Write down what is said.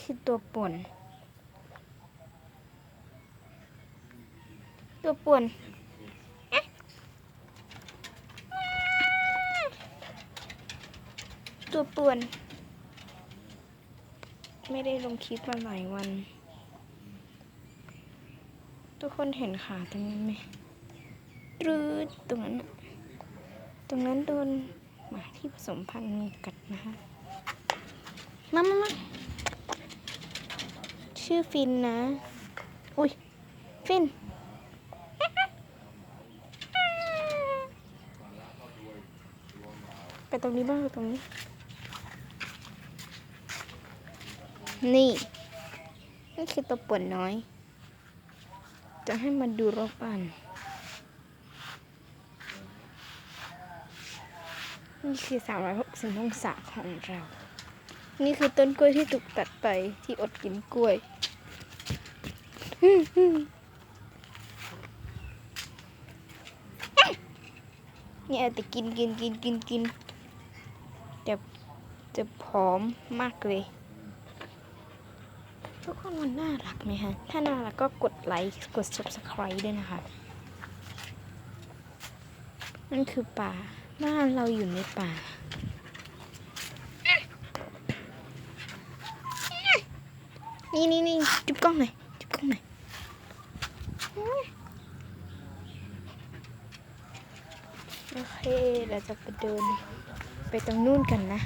คือตัวป่วน ตัวป่วนตัวป่วน ไม่ได้ลงคลิปมาหลายวัน ทุกคนเห็นขาตรงนั้นไหมตรืดตรงนั้น ตรงนั้นโดนหมาที่ผสมพันธุ์กัดนะคะ มามามา ชื่อฟินนะ อุ้ย ฟิน ไปตรงนี้บ้างไปตรงนี้ นี่ นี่คือตัวป่วนน้อย จะให้มันดูรอบบ้านนี่คือ360องศาของเรา นี่คือต้นกล้วยที่ถูกตัดไปที่อดกินกล้วยนี่เอาแต่กินกินกินกินกินจะจะผอมมากเลย ทุกคนมันน่ารักไหมฮะ ถ้าน่ารักก็กดไลค์ กด subscribe ด้วยนะคะ นั่นคือป่า บ้านเราอยู่ในป่า นี่นี่นี่จุบกล้องหน่อยจุบกล้องหน่อยโอเคเราจะไปเดินไปตรงนู่นกันนะ